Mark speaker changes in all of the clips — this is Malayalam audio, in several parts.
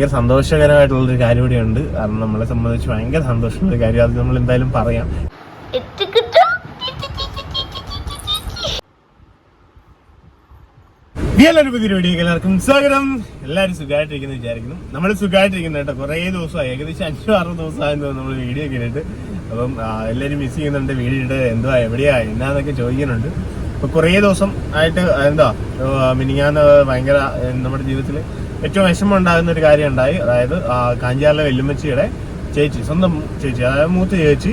Speaker 1: ഭയങ്കര സന്തോഷകരമായിട്ടുള്ളൊരു കാര്യം കൂടി ഉണ്ട് കാരണം നമ്മളെ സംബന്ധിച്ച് ഭയങ്കര സന്തോഷമുള്ള ഒരു കാര്യം. അത് നമ്മൾ എന്തായാലും പറയാം. എല്ലാവരും പുതിയ വീഡിയോക്ക് എല്ലാവർക്കും സ്വാഗതം. എല്ലാവരും സുഖമായിട്ടിരിക്കുന്നു വിചാരിക്കുന്നു. നമ്മൾ സുഖമായിട്ടിരിക്കുന്നു കേട്ടോ. കുറേ ദിവസമായി. ഏകദേശം അഞ്ചോ ആറോ ദിവസമായിരുന്നു നമ്മൾ വീഡിയോ കേട്ടിട്ട് അപ്പം എല്ലാവരും മിസ് ചെയ്യുന്നുണ്ട്. വീഡിയോ എന്തുവാ എവിടെയാ എന്നാന്നൊക്കെ ചോദിക്കുന്നുണ്ട്. അപ്പൊ കുറേ ദിവസം ആയിട്ട് എന്താ മിനിങ്ങാന്ന് ഭയങ്കര നമ്മുടെ ജീവിതത്തിൽ ഏറ്റവും വിഷമം ഉണ്ടാകുന്ന ഒരു കാര്യം ഉണ്ടായി അതായത് കാഞ്ചാറിലെ വെല്ലുമ്മച്ചിയുടെ ചേച്ചി സ്വന്തം ചേച്ചി അതായത് മൂത്ത ചേച്ചി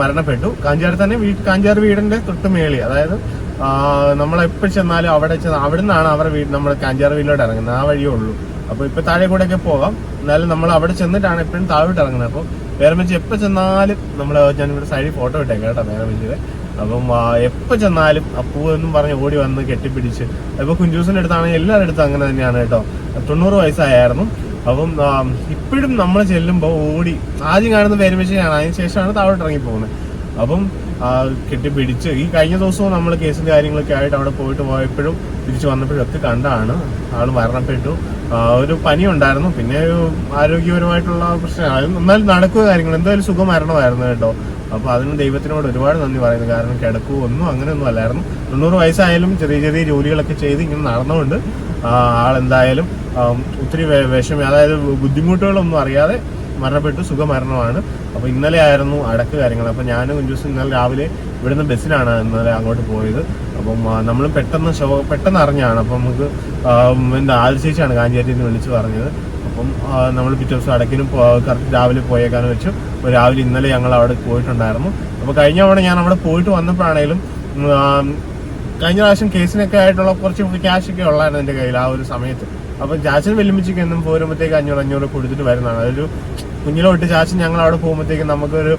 Speaker 1: മരണപ്പെട്ടു. കാഞ്ചാറ് തന്നെ വീട് കാഞ്ചാർ വീടിന്റെ തൊട്ട് മേളി അതായത് നമ്മളെപ്പോ ചെന്നാലും അവിടെ ചെന്ന അവിടെ നിന്നാണ് അവരുടെ വീട് നമ്മുടെ കാഞ്ചാർ വീട്ടിലോട്ട് ഇറങ്ങുന്നത്. ആ വഴിയേ ഉള്ളൂ. അപ്പോൾ ഇപ്പൊ താഴെ കൂടെ ഒക്കെ പോകാം. എന്നാലും നമ്മൾ അവിടെ ചെന്നിട്ടാണ് എപ്പോഴും താഴോട്ട് ഇറങ്ങുന്നത്. അപ്പോൾ വേറെമെച്ച് എപ്പോൾ ചെന്നാലും നമ്മൾ ഞാൻ ഇവിടെ സൈഡിൽ ഫോട്ടോ ഇട്ടേക്കാം കേട്ടോ വേറെ വേറെമെച്ചിയുടെ അപ്പം എപ്പോൾ ചെന്നാലും അപ്പൂ എന്നും പറഞ്ഞ് ഓടി വന്ന് കെട്ടിപ്പിടിച്ച്. അപ്പോൾ കുഞ്ചൂസിന്റെ അടുത്താണെങ്കിൽ എല്ലാവരുടെ അടുത്തും അങ്ങനെ തന്നെയാണ് കേട്ടോ. തൊണ്ണൂറ് വയസ്സായിരുന്നു അപ്പം ഇപ്പോഴും നമ്മൾ ചെല്ലുമ്പോൾ ഓടി ആദ്യം കാണുന്ന പേരുമേശയാണ് അതിന് ശേഷമാണ് താഴോട്ട് ഇറങ്ങി പോകുന്നത്. അപ്പം കെട്ടിപ്പിടിച്ച് ഈ കഴിഞ്ഞ ദിവസവും നമ്മൾ കേസും കാര്യങ്ങളൊക്കെ ആയിട്ട് അവിടെ പോയിട്ട് പോയപ്പോഴും തിരിച്ചു വന്നപ്പോഴും ഒക്കെ കണ്ടാണ്. ആൾ മരണപ്പെട്ടു. ഒരു പനി ഉണ്ടായിരുന്നു പിന്നെ ആരോഗ്യപരമായിട്ടുള്ള പ്രശ്നം. എന്നാലും നടക്കുക കാര്യങ്ങൾ എന്തായാലും സുഖമരണമായിരുന്നു കേട്ടോ. അപ്പൊ അതിന് ദൈവത്തിനോട് ഒരുപാട് നന്ദി പറയുന്നു. കാരണം കിടക്കൂ ഒന്നും അങ്ങനെയൊന്നും അല്ലായിരുന്നു. തൊണ്ണൂറ് വയസ്സായാലും ചെറിയ ചെറിയ ജോലികളൊക്കെ ചെയ്ത് ഇങ്ങനെ നടന്നുകൊണ്ട് ആളെന്തായാലും ഒത്തിരി വിഷമ അതായത് ബുദ്ധിമുട്ടുകളൊന്നും അറിയാതെ മരണപ്പെട്ടു. സുഖമരണമാണ്. അപ്പോൾ ഇന്നലെ ആയിരുന്നു അടക്ക് കാര്യങ്ങൾ. അപ്പോൾ ഞാനും കുഞ്ചൂസും ഇന്നലെ രാവിലെ ഇവിടുന്ന് ബസ്സിലാണ് ഇന്നലെ അങ്ങോട്ട് പോയത്. അപ്പം നമ്മൾ പെട്ടെന്ന് ഷോ പെട്ടെന്ന് അറിഞ്ഞാണ്. അപ്പം നമുക്ക് എന്താ ആദിശേഷിയാണ് കാഞ്ചേരിയിൽ നിന്ന് വിളിച്ച് പറഞ്ഞത്. അപ്പം നമ്മൾ പിറ്റേ ദിവസം കറക്റ്റ് രാവിലെ പോയേക്കാന്ന് വെച്ചു. അപ്പോൾ രാവിലെ ഇന്നലെ ഞങ്ങൾ അവിടെ പോയിട്ടുണ്ടായിരുന്നു. അപ്പോൾ കഴിഞ്ഞ തവണ ഞാൻ അവിടെ പോയിട്ട് വന്നപ്പോഴാണേലും കഴിഞ്ഞ പ്രാവശ്യം കേസിനൊക്കെ ആയിട്ടുള്ള കുറച്ച് ക്യാഷ് ഒക്കെ ഉള്ളായിരുന്നു എന്റെ കയ്യിൽ ആ ഒരു സമയത്ത്. അപ്പൊ ചാച്ചൻ വെല്ലുമിച്ചൊക്കെ എന്നും പോരുമ്പോഴത്തേക്ക് അഞ്ഞൂറ് അഞ്ഞൂറ് കൊടുത്തിട്ട് വരുന്നതാണ്. അതൊരു കുഞ്ഞിലോട്ട് ചാച്ചൻ ഞങ്ങൾ അവിടെ പോകുമ്പോഴത്തേക്കും നമുക്കൊരു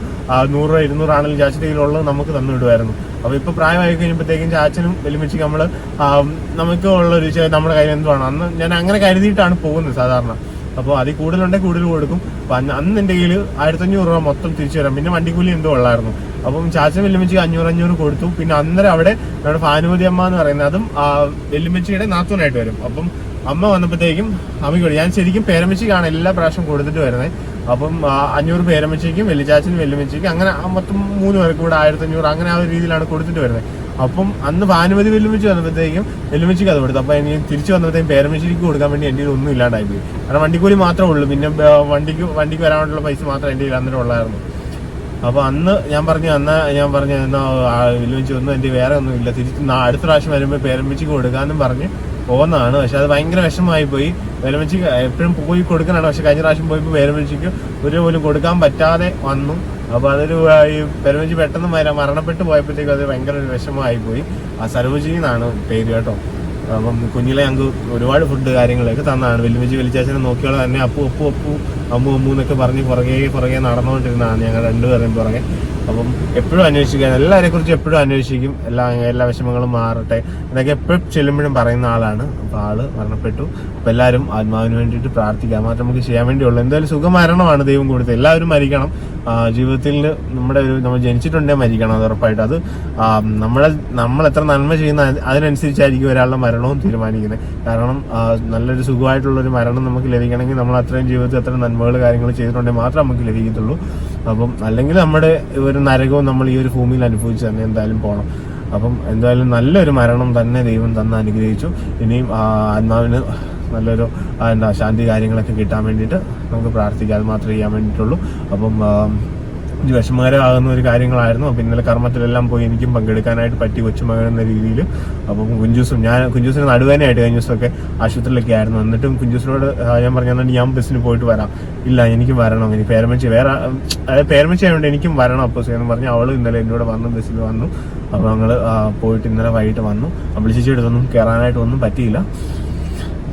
Speaker 1: നൂറ് ഇരുന്നൂറാണെങ്കിലും ചാച്ചന്റെ കയ്യിലുള്ളത് നമുക്ക് തന്നു വിടുമായിരുന്നു. അപ്പൊ ഇപ്പൊ പ്രായമായി കഴിയുമ്പോഴത്തേക്കും ചാച്ചനും വെല്ലുമിച്ച് നമ്മൾ നമുക്ക് ഉള്ളൊരു നമ്മുടെ കയ്യിൽ എന്തുവാണ്? അന്ന് ഞാൻ അങ്ങനെ കരുതിയിട്ടാണ് പോകുന്നത് സാധാരണ. അപ്പോൾ അതിൽ കൂടുതലുണ്ടെങ്കിൽ കൂടുതൽ കൊടുക്കും. അപ്പൊ അന്ന് എന്റെ കയ്യിൽ ആയിരത്തഞ്ഞൂറ് രൂപ മൊത്തം തിരിച്ചു തരാം. പിന്നെ വണ്ടിക്കൂലി എന്തോ ഉള്ളായിരുന്നു. അപ്പം ചാച്ചൻ വെല്ലുമിച്ചിക്ക് അഞ്ഞൂറ് അഞ്ഞൂറ് കൊടുത്തു. പിന്നെ അന്നേരം അവിടെ നമ്മുടെ ഭാനുമതി അമ്മ എന്ന് പറയുന്നത് അതും വെല്ലുമിച്ചിയുടെ നാത്തൂനായിട്ട് വരും. അപ്പം അമ്മ വന്നപ്പോഴത്തേക്കും അമ്മയ്ക്ക്. ഞാൻ ശരിക്കും പേരമ്മച്ചിക്കാണ് എല്ലാ പ്രാവശ്യം കൊടുത്തിട്ട് വരുന്നത്. അപ്പം അഞ്ഞൂറ് പേരമ്മച്ചിക്കും വെല്ലിച്ചാച്ചനും വെല്ലുമിച്ചിക്കും അങ്ങനെ മൊത്തം മൂന്ന് പേർക്ക് കൂടെ ആയിരത്തി അഞ്ഞൂറ് അങ്ങനെ ആ ഒരു രീതിയിലാണ് കൊടുത്തിട്ട് വരുന്നത്. അപ്പം അന്ന് ഭാനുമതി വെല്ലുമിച്ച് വന്നപ്പോഴത്തേക്കും വെല്ലുമിച്ച് കഥ കൊടുത്തു. അപ്പൊ എനിക്ക് തിരിച്ചു വന്നപ്പോഴത്തേക്കും പേരമ്മച്ചിക്ക് കൊടുക്കാൻ വേണ്ടി എന്റെ ഒന്നും ഇല്ലാണ്ടായി പോയി. കാരണം വണ്ടിക്കൂലി മാത്രമേ ഉള്ളൂ. പിന്നെ വണ്ടിക്ക് വണ്ടിക്ക് വരാനുള്ള പൈസ മാത്രം എന്റെ കയ്യിൽ അന്നേരം ഉള്ളായിരുന്നു. അപ്പൊ അന്ന് ഞാൻ പറഞ്ഞു അന്ന് ഞാൻ പറഞ്ഞു എന്നാ വെല്ലുമിച്ച് ഒന്നും എന്റെ വേറെ ഒന്നും ഇല്ല. തിരിച്ച് അടുത്ത പ്രാവശ്യം വരുമ്പോൾ പേരമ്പിച്ചിക്ക് കൊടുക്കാന്നും പറഞ്ഞ് പോകുന്നതാണ്. പക്ഷെ അത് ഭയങ്കര വിഷമമായി പോയി. പേരമ്പിച്ചിക്ക് എപ്പോഴും പോയി കൊടുക്കാനാണ് പക്ഷെ കഴിഞ്ഞ പ്രാവശ്യം പോയപ്പോൾ വേലമിച്ചിക്ക് ഒരു പോലും കൊടുക്കാൻ പറ്റാതെ വന്നു. അപ്പോൾ അതൊരു ഈ പേരമ്പിച്ചി പെട്ടെന്ന് മര- മരണപ്പെട്ടു പോയപ്പോഴത്തേക്കും അത് ഭയങ്കര ഒരു വിഷമമായി പോയി. ആ സരോജി എന്നാണ് പേര് കേട്ടോ. അപ്പം കുഞ്ഞിലെ ഞങ്ങൾക്ക് ഒരുപാട് ഫുഡ് കാര്യങ്ങളൊക്കെ തന്നാണ്. വെല്ലുമിച്ച് വലിച്ചാച്ചനെ നോക്കിയോളെ. തന്നെ അപ്പു അപ്പു അപ്പു അമ്മു അമ്മു എന്നൊക്കെ പറഞ്ഞ് പുറകെ പുറകെ നടന്നുകൊണ്ടിരുന്നതാണ് ഞങ്ങൾ രണ്ടുപേരെയും പുറകെ. അപ്പം എപ്പോഴും അന്വേഷിക്കാൻ എല്ലാവരെ കുറിച്ച് എപ്പോഴും അന്വേഷിക്കും. എല്ലാ എല്ലാ വിഷമങ്ങളും മാറട്ടെ. എന്നൊക്കെ എപ്പോഴും ചെല്ലുമ്പോഴും പറയുന്ന ആളാണ്. അപ്പോൾ ആൾ മരണപ്പെട്ടു. അപ്പം എല്ലാവരും ആത്മാവിന് വേണ്ടിയിട്ട് പ്രാർത്ഥിക്കുക. മാത്രം നമുക്ക് ചെയ്യാൻ വേണ്ടിയുള്ളൂ. എന്തായാലും സുഖമരണമാണ് ദൈവം കൊടുത്തത്. എല്ലാവരും മരിക്കണം. ജീവിതത്തിൽ നമ്മുടെ ഒരു നമ്മൾ ജനിച്ചിട്ടുണ്ടെങ്കിൽ മരിക്കണം അത് ഉറപ്പായിട്ട്. അത് നമ്മളെ നമ്മൾ എത്ര നന്മ ചെയ്യുന്ന അതിനനുസരിച്ചായിരിക്കും ഒരാളുടെ മരണവും തീരുമാനിക്കുന്നത്. കാരണം നല്ലൊരു സുഖമായിട്ടുള്ളൊരു മരണം നമുക്ക് ലഭിക്കണമെങ്കിൽ നമ്മൾ അത്രയും ജീവിതത്തിൽ അത്രയും നന്മകൾ കാര്യങ്ങൾ ചെയ്തിട്ടുണ്ടെങ്കിൽ മാത്രമേ നമുക്ക് ലഭിക്കത്തുള്ളൂ. അപ്പം അല്ലെങ്കിൽ നമ്മുടെ ഒരു നരകവും നമ്മൾ ഈ ഒരു ഭൂമിയിൽ അനുഭവിച്ച് തന്നെ എന്തായാലും പോകണം അപ്പം എന്തായാലും നല്ലൊരു മരണം തന്നെ ദൈവം തന്ന് അനുഗ്രഹിച്ചു. ഇനിയും ആത്മാവിന് നല്ലൊരു എന്താ ശാന്തി കാര്യങ്ങളൊക്കെ കിട്ടാൻ വേണ്ടിയിട്ട് നമുക്ക് പ്രാർത്ഥിക്കാം. അത് മാത്രമേ ചെയ്യാൻ വേണ്ടിയിട്ടുള്ളൂ. അപ്പം വിഷമകരമാകുന്ന ഒരു കാര്യങ്ങളായിരുന്നു. അപ്പം ഇന്നലെ കർമ്മത്തിലെല്ലാം പോയി എനിക്കും പങ്കെടുക്കാനായിട്ട് പറ്റി കൊച്ചുമകൻ എന്ന രീതിയിൽ. അപ്പം കുഞ്ചൂസും ഞാൻ കുഞ്ചൂസിന് നടുവേനായിട്ട് കഴിഞ്ഞ ദിവസമൊക്കെ ആശുപത്രിയിലൊക്കെ ആയിരുന്നു. എന്നിട്ടും കുഞ്ചൂസിനോട് ഞാൻ പറഞ്ഞു "എന്നാ ഞാൻ ബസ്സിന് പോയിട്ട് വരാം. ഇല്ല എനിക്ക് വരണം. ഇനി പേരമച്ചി വേറെ അതായത് പേരമച്ചി ആയതുകൊണ്ട് എനിക്കും വരണം അപ്പോൾ എന്ന് പറഞ്ഞു അവൾ ഇന്നലെ എന്നോട് വന്നു ബസ്സിൽ വന്നു. അപ്പോൾ ഞങ്ങൾ പോയിട്ട് ഇന്നലെ വൈകിട്ട് വന്നു. വിളിച്ചിട്ടൊന്നും കയറാനായിട്ട് ഒന്നും പറ്റിയില്ല.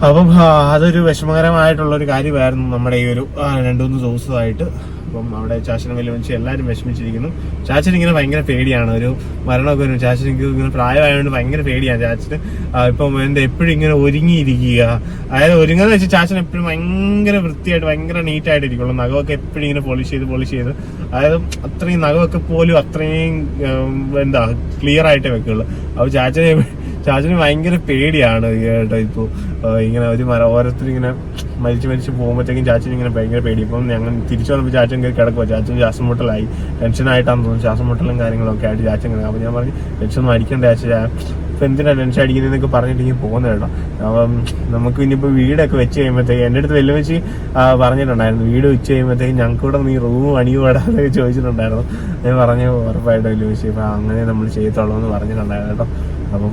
Speaker 1: അപ്പം അതൊരു വിഷമകരമായിട്ടുള്ള ഒരു കാര്യമായിരുന്നു നമ്മുടെ ഈ ഒരു രണ്ടു മൂന്ന് ദിവസമായിട്ട്. അപ്പം അവിടെ ചാച്ചനും വെല്ലുവിളിച്ച് എല്ലാവരും വിഷമിച്ചിരിക്കുന്നു. ചാച്ചൻ ഇങ്ങനെ ഭയങ്കര പേടിയാണ്. ഒരു മരണമൊക്കെ വരും. ചാച്ചൻ ഇങ്ങനെ പ്രായമായതുകൊണ്ട് ഭയങ്കര പേടിയാണ് ചാച്ചന്. ഇപ്പം എന്താ എപ്പോഴും ഇങ്ങനെ ഒരുങ്ങിയിരിക്കുക. അതായത് ഒരുങ്ങുന്ന വെച്ചാൽ ചാച്ചൻ എപ്പോഴും ഭയങ്കര വൃത്തിയായിട്ട് ഭയങ്കര നീറ്റായിട്ട് ഇരിക്കുള്ളൂ നഖമൊക്കെ എപ്പോഴും ഇങ്ങനെ പോളിഷ് ചെയ്ത് പോളിഷ് ചെയ്ത്. അതായത് അത്രയും നഖമൊക്കെ പോലും അത്രയും എന്താ ക്ലിയർ ആയിട്ടേ വെക്കുള്ളൂ. അപ്പോൾ ചാച്ചനെ ചാച്ചന് ഭയങ്കര പേടിയാണ് കേട്ടോ ഇപ്പൊ ഇങ്ങനെ ഒരു മര ഓരോരുത്തർ ഇങ്ങനെ മരിച്ചു മരിച്ചു പോകുമ്പോഴത്തേക്കും ചാച്ചൻ ഇങ്ങനെ ഭയങ്കര പേടി. ഇപ്പം ഞങ്ങൾ തിരിച്ചു വന്നപ്പോൾ ചാച്ചൻ കയറി കിടക്കുക ചാച്ചൻ ശ്വാസം മുട്ടലായി. ടെൻഷനായിട്ടാന്ന് തോന്നുന്നു. ശ്വാസം മുട്ടലും കാര്യങ്ങളൊക്കെ ആയിട്ട് ചാച്ചൻ കിടക്കുക അപ്പോൾ ഞാൻ പറഞ്ഞു ടെൻഷൻ ഒന്നും അടിക്കണ്ട ചാച്ച. ഇപ്പം എന്തിനാണ് ടെൻഷൻ അടിക്കുന്നതെന്നൊക്കെ പറഞ്ഞിട്ട് ഇങ്ങനെ പോകുന്നത് കേട്ടോ. അപ്പം നമുക്ക് ഇനിയിപ്പോൾ വീടൊക്കെ വെച്ച് കഴിയുമ്പോഴത്തേക്ക് എന്റെ അടുത്ത് വെല്ലു വെച്ച് പറഞ്ഞിട്ടുണ്ടായിരുന്നു. വീട് വെച്ച് കഴിയുമ്പോഴത്തേക്ക് ഞങ്ങൾക്ക് കൂടെ നീ റൂം പണിയുവാടാന്നൊക്കെ ചോദിച്ചിട്ടുണ്ടായിരുന്നു. ഞാൻ പറഞ്ഞു ഉറപ്പായിട്ടും വെല്ലും വെച്ച് അങ്ങനെ നമ്മൾ ചെയ്യത്തുള്ളൂ എന്ന് പറഞ്ഞിട്ടുണ്ടായിരുന്നു കേട്ടോ. അപ്പം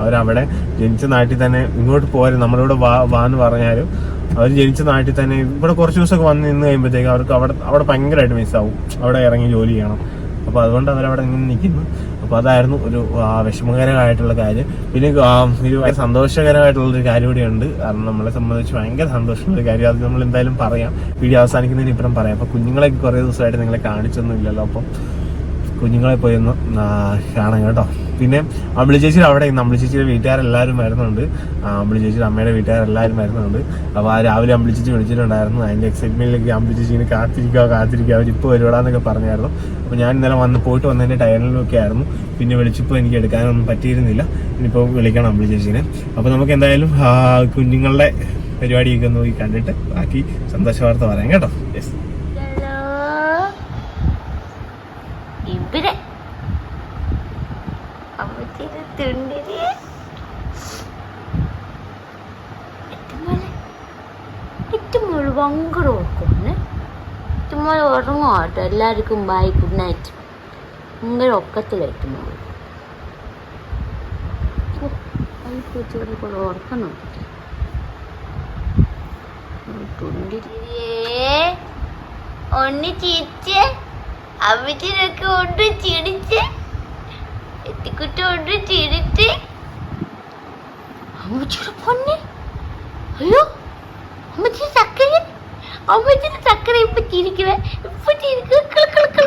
Speaker 1: അവരവിടെ ജനിച്ച നാട്ടിൽ തന്നെ ഇങ്ങോട്ട് പോരും നമ്മുടെ ഇവിടെ വാ എന്ന് പറഞ്ഞാലും അവർ ജനിച്ച നാട്ടിൽ തന്നെ ഇവിടെ കുറച്ച് ദിവസമൊക്കെ വന്ന് നിന്ന് കഴിയുമ്പോഴത്തേക്ക് അവർക്ക് അവിടെ അവിടെ ഭയങ്കരമായിട്ട് മിസ്സാവും അവിടെ ഇറങ്ങി ജോലി ചെയ്യണം. അപ്പോൾ അതുകൊണ്ട് അവരവിടെ ഇങ്ങനെ നിൽക്കുന്നു അപ്പോൾ അതായിരുന്നു ഒരു വിഷമകരമായിട്ടുള്ള കാര്യം. പിന്നെ ഒരു സന്തോഷകരമായിട്ടുള്ളൊരു കാര്യം കൂടിയുണ്ട് കാരണം നമ്മളെ സംബന്ധിച്ച് ഭയങ്കര സന്തോഷമുള്ള ഒരു കാര്യം. അത് നമ്മൾ എന്തായാലും പറയാം. വീഡിയോ അവസാനിക്കുന്നതിന് ഇപ്പുറം പറയാം. അപ്പോൾ കുഞ്ഞുങ്ങളെ കുറേ ദിവസമായിട്ട് നിങ്ങളെ കാണിച്ചൊന്നും ഇല്ലല്ലോ അപ്പം കുഞ്ഞുങ്ങളെ പോയി ഒന്ന് കാണാം കേട്ടോ. പിന്നെ അമ്പിളി ചേച്ചിയുടെ അവിടെ അമ്പിളി ചേച്ചിയുടെ വീട്ടുകാരെല്ലാവരും വരുന്നുണ്ട്. അമ്പിളി ചേച്ചിയുടെ അമ്മയുടെ വീട്ടുകാരെല്ലാവരും വരുന്നുണ്ട്. അപ്പോൾ ആ രാവിലെ അമ്പിളി ചേച്ചി വിളിച്ചിട്ടുണ്ടായിരുന്നു. അതിന്റെ എക്സൈറ്റ്മെന്റിലേക്ക് അമ്പിളി ചേച്ചിനെ കാത്തിരിക്കുക കാത്തിരിക്കുക. അവരിപ്പോൾ വരുവാടാന്നൊക്കെ പറഞ്ഞായിരുന്നു. അപ്പോൾ ഞാൻ ഇന്നലെ വന്ന് പോയിട്ട് വന്നതിന്റെ ടയറിലൊക്കെ ആയിരുന്നു. പിന്നെ വിളിച്ചപ്പോൾ എനിക്ക് എടുക്കാനൊന്നും പറ്റിയിരുന്നില്ല. ഇനിയിപ്പോൾ വിളിക്കണം അമ്പിളി ചേച്ചീനെ. അപ്പോൾ നമുക്ക് എന്തായാലും കുഞ്ഞുങ്ങളുടെ പരിപാടിയൊക്കെ ഒന്ന് പോയി കണ്ടിട്ട് ബാക്കി സന്തോഷ വാർത്ത പറയാം കേട്ടോ. യെസ്
Speaker 2: കേട്ടോ. എല്ലാവർക്കും ബൈ ഗുഡ് നൈറ്റ് നിങ്ങളുടെ ഒക്കത്തിലെത്തുന്നു കൂടെ തുണ്ടിരിയേ ഒന്ന് ചിരിച്ച് അമ്മച്ചിനൊക്കെ ഒന്ന് ചിരിച്ച് എത്തിക്കുട്ടി ഒന്ന് ചിരിച്ച്. അമ്മച്ചിയുടെ പൊന്നെ. അയ്യോ അമ്മച്ചി ചക്കര അമ്മച്ചിന്റെ ചക്കര ഇപ്പൊ ചിരിക്കുവേ ഇപ്പൊ ചീച്ചി, ചീച്ചി,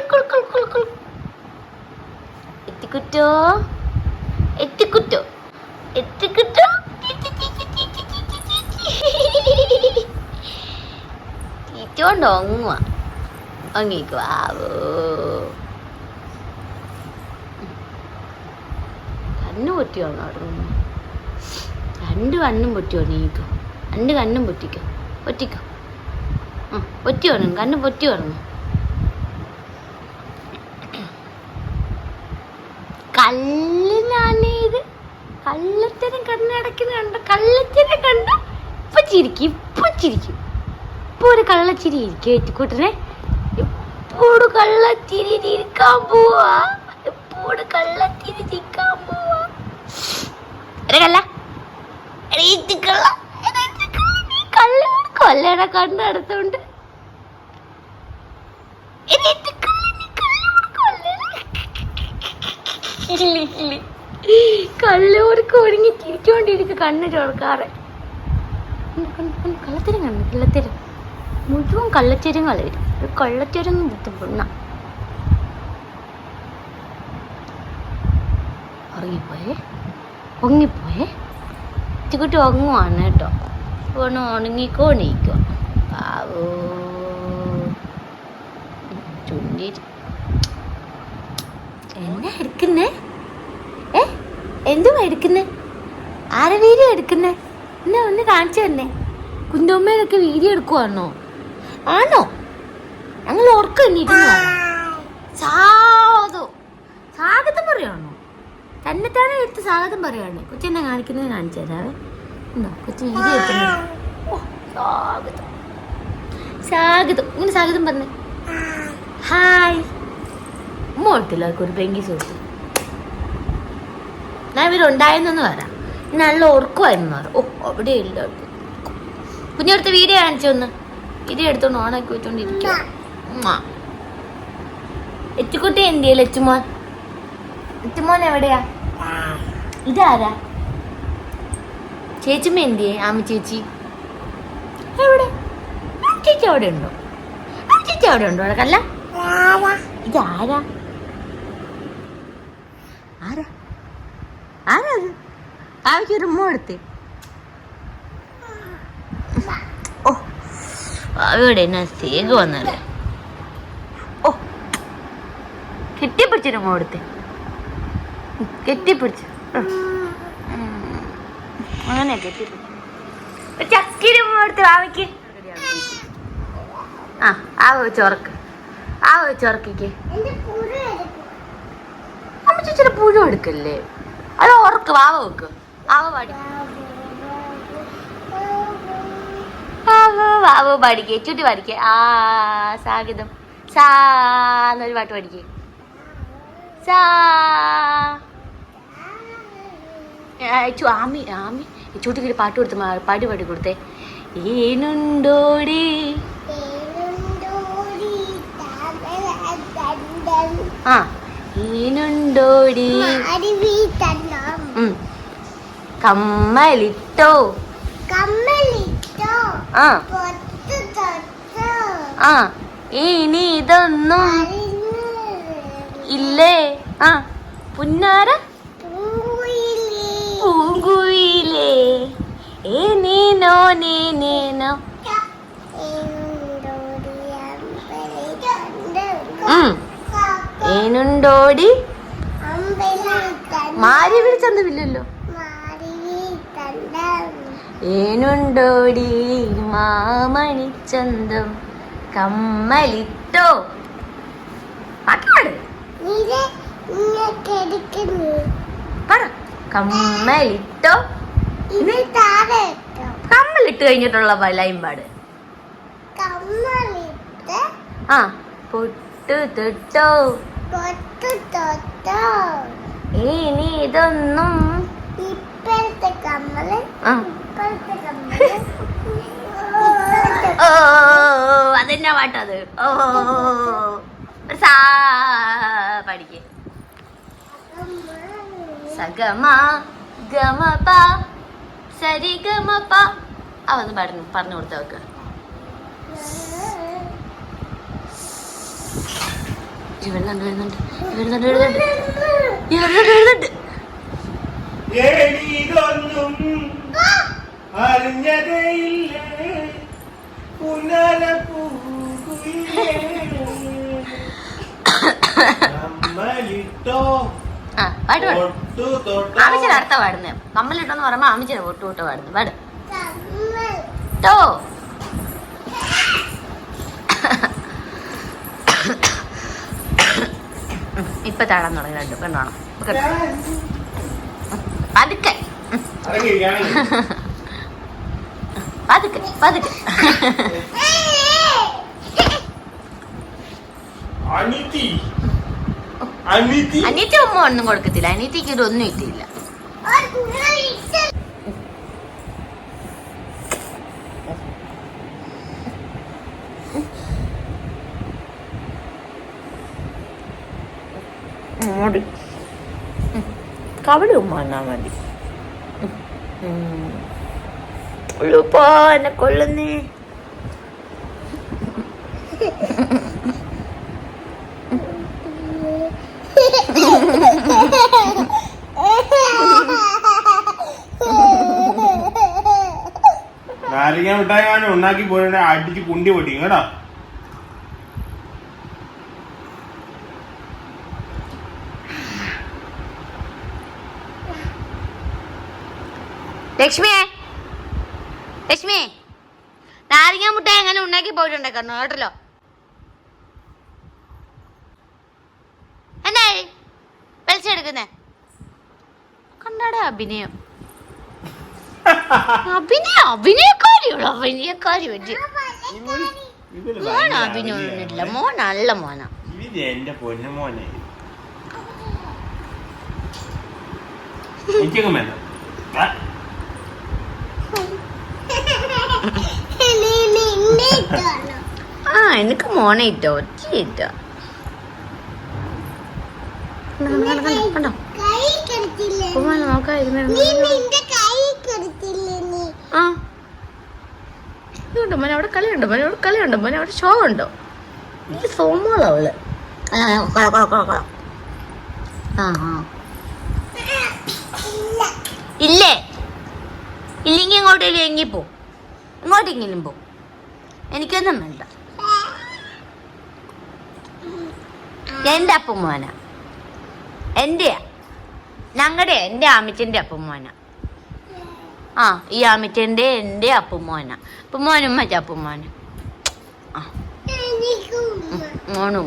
Speaker 2: ചീച്ചി, ചീച്ചി. ചീച്ചോണ്ട് ഒങ്ങുക ഒങ്ങിക്കോ ആവോ. കണ്ണ് പൊട്ടിയോണോ ഉറങ്ങുന്നു രണ്ട് കണ്ണും പൊട്ടിയോ നീക്കോ രണ്ട് കണ്ണും പൊട്ടിക്കോ? പൊട്ടിക്കോ. പൊട്ടി ഉണങ്ങും കണ്ണ് പൊട്ടി ഉണങ്ങും. കല്ലിനാണ് ഇത് കള്ളത്തിനും കണ്ണടക്കുന്ന കണ്ട? കള്ളത്തിനെ കണ്ട? ഇപ്പൊ ചിരിക്കും ഇപ്പൊ ചിരിക്കും. ഇപ്പൊ ഒരു കള്ളച്ചിരി ഇരിക്കും. ഏറ്റിക്കൂട്ടനെ എപ്പോഴും കള്ളച്ചിരി ഇരിക്കാൻ പോവാ. എപ്പോഴും കള്ളച്ചിരി ചിരിക്കാൻ പോവാ. കള്ള. കള്ള. കണ്ണ് കണ്ണടത്തോണ്ട് കൊല്ലടാ. ഇല്ല ഇല്ല. കള്ളൂർക്ക് ഒരുങ്ങി ചിരിച്ചോണ്ടിരിക്കും കണ്ണ് ചോർക്കാറ്. കള്ളത്തരം കള്ളത്തരം. മുഴുവൻ കള്ളത്തരം കളരും ഒരു കള്ളത്തരം ബുദ്ധിമുട്ട ഉറങ്ങിപ്പോയേ? ഉറങ്ങിപ്പോയേ? ഇത്തിക്കുട്ടി ഉറങ്ങുവാണ് കേട്ടോ. ഒന്ന് ഉണങ്ങിക്കോണിരിക്കുക പാവോ. ചുണ്ടി. എന്നാ എടുക്കുന്നേ? ഏ? എന്തുവാ എടുക്കുന്നേ? ആരെ വീഡിയോ എടുക്കുന്നേ? എന്നാ ഒന്ന് കാണിച്ചു തന്നെ. കുന്തമ്മേനൊക്കെ വീഡിയോ എടുക്കുവാണോ ആണോ? ഞങ്ങൾ ഉറക്കം എണ്ണീറ്റുന്നു സാധു. സ്വാഗതം പറയാണോ തന്നെത്താനെ തന്നെ എടുത്ത് സ്വാഗതം പറയാണ് കൊച്ചെന്നെ കാണിക്കുന്നത് കാണിച്ചു തരാവേ. ഉണ്ടോ കൊച്ചു വീഡിയോ എടുക്കുന്നത് ഓ സ്വാഗതം. സ്വാഗതം. ഇങ്ങനെ സ്വാഗതം പറഞ്ഞേ. ഹായ്. അവർക്ക് ഒരു പെങ്കി ചോദിച്ചു ഞാൻ ഇവരുണ്ടായെന്നൊന്ന് പറയാം. നല്ല ഉറക്കമായിരുന്നു പറ ഓ അവിടെ ഇല്ല കുഞ്ഞെടുത്ത് വീഡിയോ കാണിച്ചു ഒന്ന്? വീഡിയോ എടുത്തോണ്ട് ഓണാക്കി വെച്ചോണ്ടിരിക്കുക എച്ചുകുട്ടി എന്തിയല്ല എച്ചുമോൻ? എച്ചുമോൻ എവിടെയാ? ഇതാരാ? ചേച്ചിമ്മ എന്തിയെ ആമ ചേച്ചി. എവിടെ? ചേച്ചി അവിടെ ഉണ്ടോ? ആ ചേച്ചി അവിടെ ഉണ്ടോ? കല്ല. ഇതാരാ? ആരാ? ആരാ അത്? ആവശ്യം ഉമ്മ എടുത്ത് ഓ അവിടെ എന്നാ സേഗ് വന്നല്ലേ? ഓ കെട്ടിപ്പിടിച്ചൊരു ഉമ്മ എടുത്ത് കെട്ടിപ്പിടിച്ചു. അങ്ങനെ ചക്കിരി എടുത്ത് വാവയ്ക്ക്. ആ ആ ചൊറക്ക്. ആ ചൊറക്കിക്ക്. അമ്മച്ചി ചേച്ചിയുടെ പുഴു എടുക്കല്ലേ? അത് ഉറക്ക് വാവ വെക്ക്. വാവ പാടി. വാവ പാടിക്കേ. ചുറ്റി പാടിക്കേ. ആ സാഗിതം. സാ എന്നൊരു പാട്ട് പാടിക്കേ. സാ. ആമി ആമി. ആമി ചൂട്ടിക്ക് ഒരു പാട്ട് കൊടുത്ത് പാടി പാടി കൊടുത്തേ. ഏനുണ്ടോടി? ആ ഏനുണ്ടോടി? ഉം. കമ്മലിട്ടോ?
Speaker 3: കമ്മലിട്ടോ?
Speaker 2: ആ. ആ ഇനി ഇതൊന്നും ഇല്ലേ? ആ പുന്നാര? ഉം. ഏനുണ്ടോടി? മാരി വിളിച്ചൊന്നുമില്ലല്ലോ ഏനുണ്ടോടി? മാമണിച്ചന്തം കമ്മലിട്ടോ. പാട്ടാട് പാട്. പറ. കമ്മലിട്ടോ. കമ്മലിട്ട് കഴിഞ്ഞിട്ടുള്ള
Speaker 3: വലയമ്പാട്
Speaker 2: ആ പൊട്ടു തൊട്ടോ. ഇനി ഇതൊന്നും
Speaker 3: ഇപ്പോഴത്തെ കമ്മൽ
Speaker 2: ഓ അതെന്നാ പാട്ടത് ഓ സാ പഠിക്കേ സഗമ ഗമ പ സരി ഗമ പ അവന്ന് പറഞ്ഞു പറഞ്ഞു കൊടുത്തവക്ക് വരുന്നുണ്ട്. വരുന്നുണ്ട് വരുന്നുണ്ട്. വരുന്നുണ്ട് ഈ വരുന്നുണ്ട്. വരുന്നുണ്ട്
Speaker 1: അറിഞ്ഞതേയില്ലേ? പുനരപ്പൂകുയിലേ. കമ്മലിട്ടോ
Speaker 2: ആ പാട്ട് പാടും. ആമിച്ചിന് അടുത്ത പാടുന്നത് കമ്മലിട്ടെന്ന് പറയുമ്പോ ആമിച്ചിനെ ഒട്ടു പൊട്ട് പാടുന്നു. പാട്. ടോ ഇപ്പൊ താഴാൻ തുടങ്ങി രണ്ടു പെണ്ണോണം. പതുക്കെ. പതുക്കെ പതുക്കെ.
Speaker 1: അനിതി.
Speaker 2: അനിയത്തി ഉമ്മ ഒന്നും കൊടുക്കത്തില്ല. അനിയത്തിക്ക് ഇതൊന്നും ഇട്ടില്ല മതി കവടി ഉമ്മ എന്നാ മതി. ഉള്ളുപ്പോ എന്നെ കൊല്ലുന്നേ.
Speaker 1: മിഠായി ഞാൻ ഉണ്ടാക്കി പോയിട്ട് അടിച്ച് കുണ്ടി പൊട്ടിക്കും കേട്ടോ?
Speaker 2: ലക്ഷ്മിയെ ലക്ഷ്മി നാരങ്ങ മുട്ടായി എങ്ങനെ ഉണ്ടാക്കി പോയിട്ടുണ്ടായിരുന്നു കേട്ടല്ലോ? എന്തായി വലിച്ചെടുക്കുന്നേ കണ്ടാടെ അഭിനയം. അഭിനയം അഭിനയക്കാരിയുള്ള അഭിനയക്കാരി പറ്റി മോൻ അഭിനയൊന്നുമില്ല. മോൻ നല്ല മോനാ.
Speaker 1: എന്റെ പൊന്നു മോനെ. വേണം ആ,
Speaker 2: എനിക്ക് മോനെ ഇട്ടോ ഒറ്റ ഇട്ടോ. കണ്ടോ നോക്കായിരുന്നു ആ. ഇതുണ്ട് മോനെ അവിടെ കളിയുണ്ട് മോനെ അവിടെ കളിയുണ്ട് മോനെ അവിടെ ഷോ ഉണ്ടോ എനിക്ക് സോമോളാ അവൾ
Speaker 3: ഇല്ല
Speaker 2: ഇല്ലേ? ഇല്ലെങ്കിൽ ഇങ്ങോട്ടേലും എങ്ങി പോ. ഇങ്ങോട്ടെങ്കിലും പോ. എനിക്കൊന്നും വേണ്ട. എന്റെ അപ്പം മോന എന്റെയാ ഞങ്ങളുടെ എന്റെ ആമിച്ചന്റെ അപ്പം മോന ആ ഈ ആമിറ്റന്റെ എന്റെ അപ്പുമോന. അപ്പുമോനും മറ്റേ അപ്പുമോന.
Speaker 3: ആ.
Speaker 2: മോനും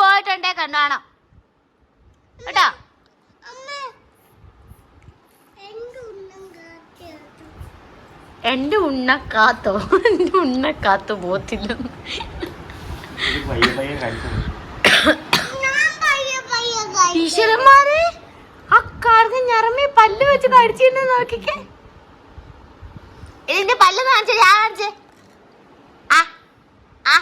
Speaker 2: പോയിട്ടുണ്ടേ കണ്ടോണം കേട്ടോ
Speaker 3: അമ്മ, എന്റെ ഉണ്ണം കാട്ടിയത്.
Speaker 2: എന്റെ ഉണ്ണക്കാത്തോ എന്റെ ഉണ്ണക്കാത്ത പോത്തില്ല. ഈശ്വരന്മാരെ ആ കാർന്ന് ഞറമ്മി പല്ല് വെച്ച് കടിച്ചിട്ട് നോക്കിക്കേ. ഇതിന്റെ പല്ല് കാണിച്ചേ ഞാൻ കാണിച്ചേ. ആ ആ.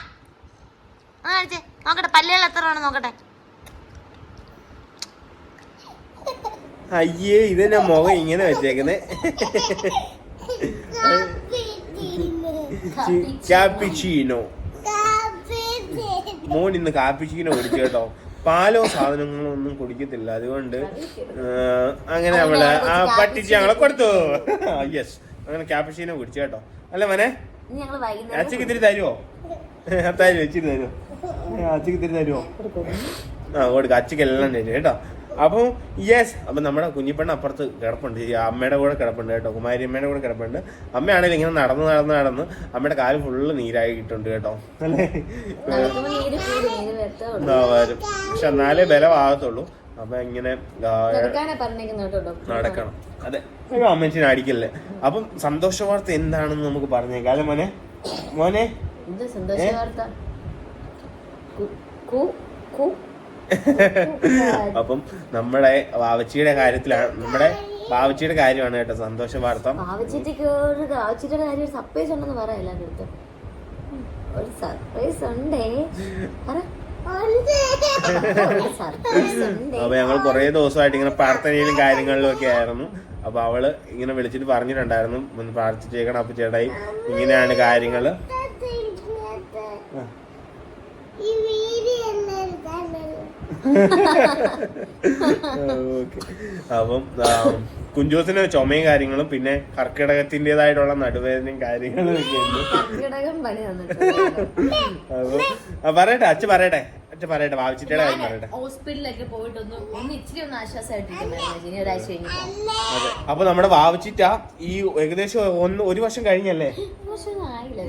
Speaker 2: കാണിച്ചേ നോക്കട്ടെ പല്ലുകൾ എത്ര ആണ് നോക്കട്ടെ.
Speaker 1: അയ്യേ ഇതെന്നെ മുഖം ഇങ്ങനെ വെച്ചേക്കുന്നേ. കാപ്പിച്ചീനോ. മോൻ ഇന്ന് കാപ്പിച്ചീനോ കുടിച്ചു കേട്ടോ. പാലോ സാധനങ്ങളോ ഒന്നും കുടിക്കത്തില്ല. അതുകൊണ്ട് അങ്ങനെ നമ്മൾ ആ പട്ടിച്ച് ഞങ്ങളെ കൊടുത്തു. യെസ് അങ്ങനെ കാപ്പിച്ചീനോ കുടിച്ചു കേട്ടോ. അല്ല മോനെ? അച്ഛക്ക് ഇത്തിരി തരുമോ തരുമോ ഇച്ചിരി തരുമോ അച്ഛക്ക് ഇത്തിരി തരുമോ ആ കൊടുക്കാം. അച്ഛക്ക് എല്ലാം തരും കേട്ടോ. അപ്പം യെസ് അപ്പം നമ്മുടെ കുഞ്ഞിപ്പെണ്ണ അപ്പുറത്ത് കിടപ്പുണ്ട്. ഈ അമ്മയുടെ കൂടെ കിടപ്പുണ്ട് കേട്ടോ. കുമാരി അമ്മയുടെ കൂടെ കിടപ്പുണ്ട്. അമ്മയാണെങ്കിൽ ഇങ്ങനെ നടന്ന് നടന്ന് നടന്ന് അമ്മയുടെ കാൽ ഫുള്ള് നീരായിട്ടുണ്ട് കേട്ടോ. അല്ലേ? വരും. പക്ഷെ എന്നാലേ ബലമാകത്തുള്ളൂ. അപ്പൊ ഇങ്ങനെ നടക്കണം. അതെ. അമ്മച്ചിനെ അടിക്കല്ലേ. അപ്പം സന്തോഷ വാർത്ത എന്താണെന്ന് നമുക്ക് പറഞ്ഞേക്കാം. അല്ലെ മോനെ? മോനെ?
Speaker 2: സന്തോഷ വാർത്ത
Speaker 1: അപ്പം നമ്മുടെ വാവച്ചിയുടെ കാര്യത്തിലാണ് നമ്മുടെ വാവച്ചിയുടെ കാര്യമാണ് കേട്ടോ സന്തോഷ വാർത്ത.
Speaker 2: ഒരു പാവച്ചിട്ടിയുടെ കാര്യം ഒരു സർപ്രൈസ് ഉണ്ടെന്ന് പറ എല്ലാവരുടെ അടുത്തും. ഒരു സർപ്രൈസ് ഉണ്ടേ. പറ.
Speaker 1: അപ്പൊ ഞങ്ങൾ കുറെ ദിവസമായിട്ട് ഇങ്ങനെ പ്രാർത്ഥനയിലും കാര്യങ്ങളിലും ഒക്കെ ആയിരുന്നു. അപ്പൊ അവൾ ഇങ്ങനെ വിളിച്ചിട്ട് പറഞ്ഞിട്ടുണ്ടായിരുന്നു. ഒന്ന് പ്രാർത്ഥിച്ചേക്കണം അപ്പൊ ചേട്ടായി ഇങ്ങനെയാണ്
Speaker 3: കാര്യങ്ങൾ. ഈ.
Speaker 1: ഓക്കെ. അപ്പം കുഞ്ചോസിന് ചുമയും കാര്യങ്ങളും പിന്നെ കർക്കിടകത്തിന്റെതായിട്ടുള്ള നടുവേദനയും കാര്യങ്ങളും ഒക്കെ ഉണ്ട്. പറയട്ടെ അച്ഛൻ പറയട്ടെ. അച്ഛൻ പറയട്ടെ വാവിച്ചിട്ടേ കാര്യം പറയട്ടെ.
Speaker 2: ഹോസ്പിറ്റലിലൊക്കെ പോയിട്ട് ഒന്ന് ഇച്ചിരി ഒന്ന് ആശ്വാസമായിട്ടിരിക്കുന്നായിരുന്നു ഇനി ഒരാഴ്ച
Speaker 1: അതെ. അപ്പൊ നമ്മുടെ വാവിച്ചിട്ട ഈ ഏകദേശം ഒന്ന് ഒരു വർഷം കഴിഞ്ഞല്ലേ?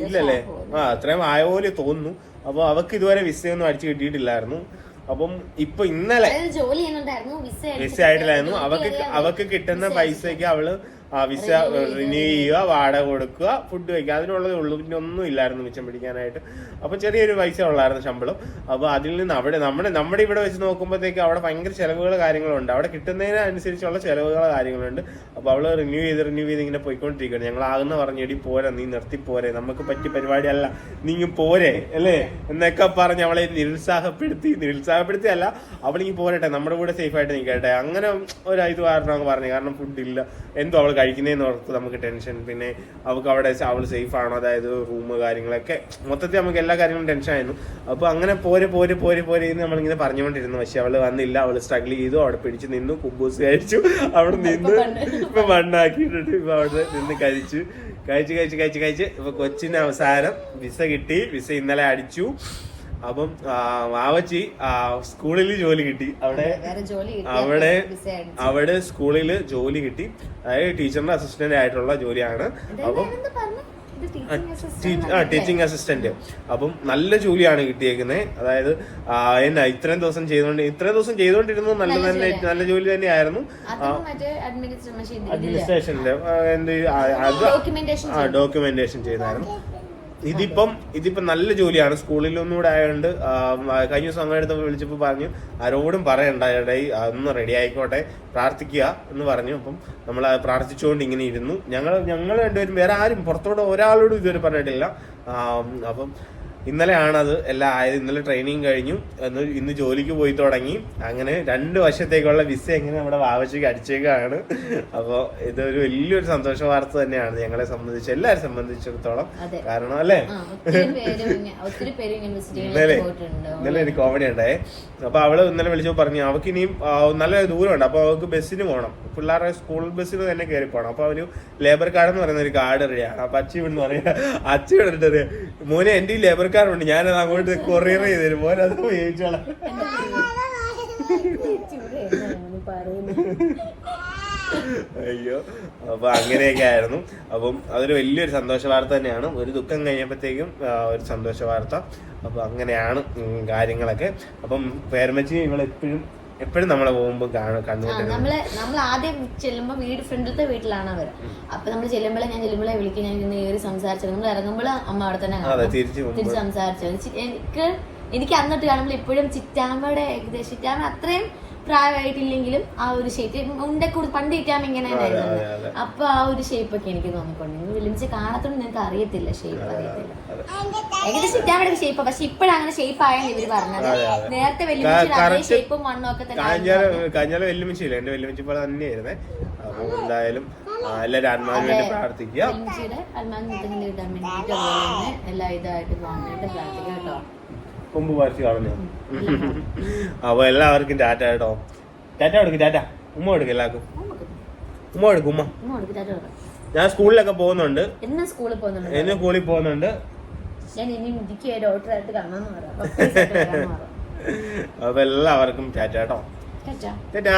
Speaker 1: ഇല്ലല്ലേ? ആ അത്രയും ആയ പോലെ തോന്നുന്നു. അപ്പൊ അവക്ക് ഇതുവരെ വിസയൊന്നും അടിച്ചു കിട്ടിയിട്ടില്ലായിരുന്നു. അപ്പം ഇപ്പൊ ഇന്നലെ
Speaker 2: ജോലി ചെയ്യുന്നുണ്ടായിരുന്നു വിസ
Speaker 1: ആയിട്ടില്ലായിരുന്നു. അവക്ക് അവക്ക് കിട്ടുന്ന പൈസക്ക് അവൾ വിസ റിന്യൂ ചെയ്യുക വാടക കൊടുക്കുക ഫുഡ് കഴിക്കുക അതിനുള്ളതേ ഉള്ളൂ. പിന്നെ ഒന്നും ഇല്ലായിരുന്നു മിച്ചം പിടിക്കാനായിട്ട്. അപ്പൊ ചെറിയൊരു പൈസ ഉള്ളായിരുന്നു ശമ്പളം. അപ്പൊ അതിൽ നിന്ന് അവിടെ നമ്മുടെ നമ്മുടെ ഇവിടെ വെച്ച് നോക്കുമ്പോഴത്തേക്ക് അവിടെ ഭയങ്കര ചെലവുകൾ കാര്യങ്ങളുണ്ട്. അവിടെ കിട്ടുന്നതിനനുസരിച്ചുള്ള ചെലവുകൾ കാര്യങ്ങളുണ്ട്. അപ്പൊ അവൾ റിന്യൂ ചെയ്ത് റിന്യൂ ചെയ്ത് ഇങ്ങനെ പോയിക്കൊണ്ടിരിക്കുകയാണ്. ഞങ്ങൾ ആകുന്ന പറഞ്ഞെടി പോരെ നീ നിർത്തി പോരെ. നമുക്ക് പറ്റിയ പരിപാടിയല്ല. നീ പോരെ. അല്ലേ? എന്നൊക്കെ പറഞ്ഞ് അവളെ നിരുത്സാഹപ്പെടുത്തി നിരുത്സാഹപ്പെടുത്തി അല്ല അവളിങ്ങി പോരട്ടെ. നമ്മുടെ കൂടെ സേഫായിട്ട് നിൽക്കട്ടെ. അങ്ങനെ ഒരു ഇത് കാരണം പറഞ്ഞു. കാരണം ഫുഡ് ഇല്ല. എന്തോ അവൾ കഴിക്കുന്നതെന്ന് ഓർത്ത് നമുക്ക് ടെൻഷൻ. പിന്നെ അവൾക്ക് അവിടെ അവൾ സേഫ് ആണോ അതായത് റൂം കാര്യങ്ങളൊക്കെ മൊത്തത്തിൽ നമുക്ക് എല്ലാ കാര്യങ്ങളും ടെൻഷൻ ആയിരുന്നു. അപ്പൊ അങ്ങനെ പോരെ പോരെ പോരെ പോരെ എന്ന് നമ്മളിങ്ങനെ പറഞ്ഞുകൊണ്ടിരുന്നു. പക്ഷെ അവൾ വന്നില്ല. അവൾ സ്ട്രഗിൾ ചെയ്തു. അവിടെ പിടിച്ച് നിന്നു. കുബൂസ് കഴിച്ചു. അവിടെ നിന്ന് ഇപ്പൊ മണ്ണാക്കിയിട്ടുണ്ട്. ഇപ്പൊ അവിടെ നിന്ന് കഴിച്ചു. കഴിച്ച് കഴിച്ച് കഴിച്ച് കഴിച്ച്. ഇപ്പൊ കൊച്ചിന് അവസാനം വിസ കിട്ടി. വിസ ഇന്നലെ അടിച്ചു. അപ്പം വാവച്ചി സ്കൂളിൽ ജോലി കിട്ടി. അവിടെ അവിടെ അവിടെ സ്കൂളിൽ ജോലി കിട്ടി. അതായത് ടീച്ചറിന്റെ അസിസ്റ്റന്റ് ആയിട്ടുള്ള ജോലിയാണ്. അപ്പം ആ ടീച്ചിങ് അസിസ്റ്റന്റ് അപ്പം നല്ല ജോലിയാണ് കിട്ടിയേക്കുന്നത് അതായത് എന്നാ ഇത്രയും ദിവസം ചെയ്തോണ്ട് ഇത്രയും ദിവസം ചെയ്തോണ്ടിരുന്നത് നല്ല
Speaker 2: നല്ല
Speaker 1: തന്നെ നല്ല ജോലി തന്നെയായിരുന്നു. അഡ്മിനിസ്ട്രേഷനിലെ എന്ത് ഡോക്യുമെന്റേഷൻ ചെയ്തായിരുന്നു. ഇതിപ്പം ഇതിപ്പം നല്ല ജോലിയാണ്. സ്കൂളിൽ ഒന്നുകൂടെ ആയതുകൊണ്ട് കഴിഞ്ഞ ദിവസം അങ്ങനെ എടുത്തപ്പോൾ വിളിച്ചപ്പോൾ പറഞ്ഞു ആരോടും പറയണ്ട ഇടയിൽ ഒന്ന് റെഡി ആയിക്കോട്ടെ പ്രാർത്ഥിക്കുക എന്ന് പറഞ്ഞു. അപ്പം നമ്മൾ പ്രാർത്ഥിച്ചുകൊണ്ട് ഇങ്ങനെ ഇരുന്നു. ഞങ്ങൾ ഞങ്ങൾ രണ്ടുപേരും വേറെ ആരും പുറത്തോട്ട് ഒരാളോടും ഇതുവരെ പറഞ്ഞിട്ടില്ല. അപ്പം ഇന്നലെയാണ് അത് എല്ലാം ആയത് ഇന്നലെ ട്രെയിനിങ് കഴിഞ്ഞു ഇന്ന് ഇന്ന് ജോലിക്ക് പോയി തുടങ്ങി. അങ്ങനെ രണ്ട് വർഷത്തേക്കുള്ള വിസ എങ്ങനെ നമ്മുടെ വാവശിക്ക് അടിച്ചേക്കാണ്. അപ്പോൾ ഇതൊരു വലിയൊരു സന്തോഷ വാർത്ത തന്നെയാണ് ഞങ്ങളെ സംബന്ധിച്ച് എല്ലാവരും സംബന്ധിച്ചിടത്തോളം. കാരണം അല്ലേ? ഇന്നലെ ഇന്നലെ ഒരു കോമഡി ഉണ്ടായേ. അപ്പൊ അവൾ ഇന്നലെ വിളിച്ചു പറഞ്ഞു അവക്ക് ഇനിയും നല്ല ദൂരമുണ്ട്. അപ്പൊ അവൾക്ക് ബസ്സിന് പോകണം. പിള്ളേരുടെ സ്കൂൾ ബസ്സിന് തന്നെ കയറി പോകണം. അപ്പൊ അവർ ലേബർ കാർഡ് എന്ന് പറയുന്ന ഒരു കാർഡ് റെഡിയാണ് അപ്പൊ അച്ചി ഇവിടെ പറയാ അച്ചി ഇവിടെ മോനെ എന്റെ ഈ ലേബർ കാർഡ് ഞാൻ അങ്ങോട്ട് കൊറിയർ ചെയ്ത് തരും. മോനെ അത് അയ്യോ. അപ്പൊ അങ്ങനെയൊക്കെ ആയിരുന്നു. അപ്പം അതൊരു വലിയൊരു സന്തോഷ വാർത്ത തന്നെയാണ്. ഒരു ദുഃഖം കഴിഞ്ഞപ്പോഴത്തേക്കും ഒരു സന്തോഷ വാർത്ത അപ്പൊ അങ്ങനെയാണ് കാര്യങ്ങളൊക്കെ. അപ്പം പേരമച്ചി ഇവൾ എപ്പോഴും നമ്മളെ പോകുമ്പോൾ
Speaker 2: നമ്മളെ നമ്മൾ ആദ്യം ചെല്ലുമ്പോ വീട് ഫ്രണ്ടിലത്തെ വീട്ടിലാണ് അവർ അപ്പൊ നമ്മൾ ചെല്ലുമ്പോഴേ ഞാൻ ചെല്ലുമ്പോഴേ വിളിക്കും ഞാൻ ഇന്ന് കയറി സംസാരിച്ചത് നമ്മൾ ഇറങ്ങുമ്പോൾ അമ്മ അവിടെ തന്നെ
Speaker 1: തിരിച്ചു
Speaker 2: സംസാരിച്ചത് എനിക്ക് എനിക്ക് അന്നിട്ട് കാണുമ്പോൾ ഇപ്പോഴും ചിറ്റാമ്മയുടെ ഏകദേശം ചിറ്റാമ്മ അത്രയും പ്രായമായിട്ടില്ലെങ്കിലും ആ ഒരു ഷേപ്പ് ഉണ്ടക്കൂടി പണ്ട് കിട്ടാൻ ഇങ്ങനെ അപ്പൊ ആ ഒരു ഷേപ്പ് ഒക്കെ എനിക്ക് തോന്നിക്കൊണ്ടിരുന്നു വിളിച്ച് കാണത്തോണ്ട് നിങ്ങൾക്ക് അറിയത്തില്ല ഷേപ്പ് അറിയത്തില്ല. ഏകദേശം ചിറ്റാമ്മയുടെ ഷേപ്പ് പക്ഷെ ഇപ്പോഴങ്ങനെ ഷേപ്പ് ആയെന്ന് ഇവർ പറഞ്ഞത്. നേരത്തെ അതേ ഷേപ്പും മണ്ണും ഒക്കെ തന്നെ
Speaker 1: കാഞ്ഞാല
Speaker 2: ആയിരുന്നു.
Speaker 1: കാഞ്ഞാല വെല്ലുമിച്ചില്ല എന്റെ വെല്ലുമിച്ചി പോലെ തന്നെയായിരുന്നേ. അപ്പൊ എന്തായാലും എല്ലാവരും ആത്മാവിന് വേണ്ടി പ്രാർത്ഥിക്കുക.
Speaker 2: അൽമാൻ മുത്തങ്ങനെ എല്ലാ ഇതായിട്ട് പോകാൻ വേണ്ടി പ്രാർത്ഥിക്കാം കേട്ടോ.
Speaker 1: കൊമ്പ് പറിച്ച് കളഞ്ഞു. അപ്പൊ എല്ലാവർക്കും ടാറ്റ കേട്ടോ. ടാറ്റ കൊടുക്കും ടാറ്റ. ഉമ്മ കൊടുക്കും എല്ലാവർക്കും. ഉമ്മ കൊടുക്കും ഉമ്മ. ഞാൻ സ്കൂളിലൊക്കെ പോകുന്നുണ്ട്.
Speaker 2: എന്നും സ്കൂളിൽ പോകുന്നുണ്ട്.
Speaker 1: എന്നെ സ്കൂളിൽ പോകുന്നുണ്ട്.
Speaker 2: ഞാൻ ഇനി ഡോക്ടറായിട്ട് കാണാന്ന് പറയാം.
Speaker 1: അപ്പൊ എല്ലാവർക്കും ടാറ്റ കേട്ടോ. ടാറ്റാ.